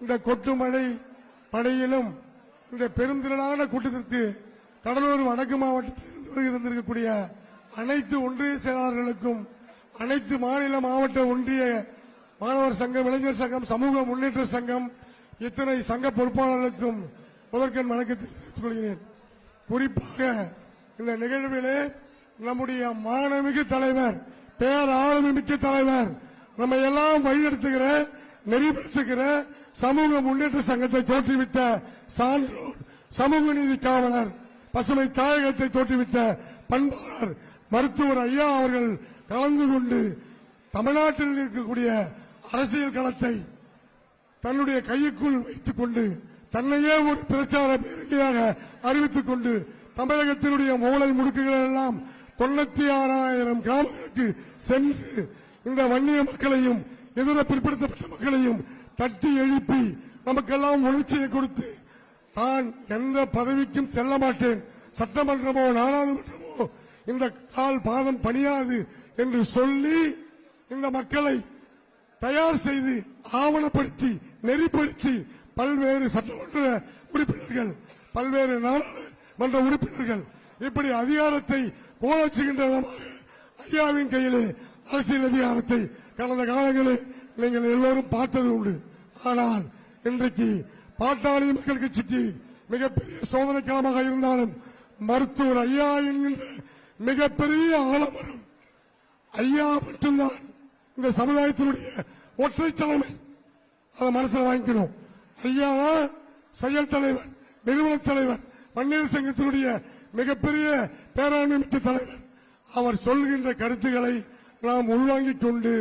இந்த கொட்டுமழை படையிலும் இந்த பெருந்திரளான கூட்டத்திற்கு கடலூர் வடக்கு மாவட்டத்தில் இருந்திருக்கக்கூடிய அனைத்து ஒன்றிய செயலாளர்களுக்கும் அனைத்து மாநில மாவட்ட ஒன்றிய மாணவர் சங்கம் இளைஞர் சங்கம் சமூக முன்னேற்ற சங்கம் இத்தனை சங்க பொறுப்பாளர்களுக்கும் முதற்கண் வணக்கத்தை தெரிவித்துக் கொள்கிறேன். குறிப்பாக இந்த நிகழ்விலே நம்முடைய மாணமிகு தலைவர் பேர் ஆளுமிக்க தலைவர் நம்ம எல்லாம் வழிநடத்துகிற நெறிப்படுத்துகிற சமூக முன்னேற்ற சங்கத்தை தோற்றுவித்த சான்றோர் சமூக நீதி காவலர் பசுமை தாயகத்தை தோற்றுவித்த பண்பாளர் மருத்துவர் ஐயா அவர்கள் கலந்து கொண்டு தமிழ்நாட்டில் இருக்கக்கூடிய அரசியல் களத்தை தன்னுடைய கையுக்குள் வைத்துக் கொண்டு தன்னையே ஒரு பிரச்சார பேரணியாக அறிவித்துக் கொண்டு தமிழகத்தினுடைய மூளை முடுக்குகள் எல்லாம் தொண்ணூத்தி ஆறாயிரம் கிராமங்களுக்கு சென்று இந்த வன்னிய மக்களையும் இதர பிற்படுத்தப்பட்ட மக்களையும் தட்டி எழுப்பி நமக்கெல்லாம் உணர்ச்சியை கொடுத்து தான் எந்த பதவிக்கும் செல்ல மாட்டேன். சட்டமன்றமோ நாடாளுமன்றமோ இந்த கால் பாதம் பணியாது என்று சொல்லி இந்த மக்களை தயார் செய்து ஆவணப்படுத்தி நெறிப்படுத்தி பல்வேறு சட்டமன்ற உறுப்பினர்கள் பல்வேறு நாடாளுமன்ற உறுப்பினர்கள் இப்படி அதிகாரத்தை கோலச்சுகின்ற விதமாக ஐயாவின் கையிலே அரசியல் அதிகாரத்தை கடந்த காலங்களில் நீங்கள் எல்லோரும் பார்த்தது உண்டு. ஆனால் இன்றைக்கு பாட்டாளி மக்கள் கட்சிக்கு மிகப்பெரிய சோதனை காலமாக இருந்தாலும் மருத்துவர் ஐயா என்கின்ற மிகப்பெரிய ஆலமரம் ஐயா மட்டும்தான் இந்த சமுதாயத்தினுடைய ஒற்றை தலைமை. அதை மனசில் வாங்கிக்கணும். ஐயா செயல் தலைவர் நிறுவன தலைவர் பன்னீர் சங்கத்தினுடைய மிகப்பெரிய பேராண்மை தலைவர். அவர் சொல்கின்ற கருத்துக்களை நாம் உள்வாங்கிக் கொண்டு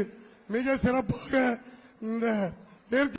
மிக சிறப்பாக இந்த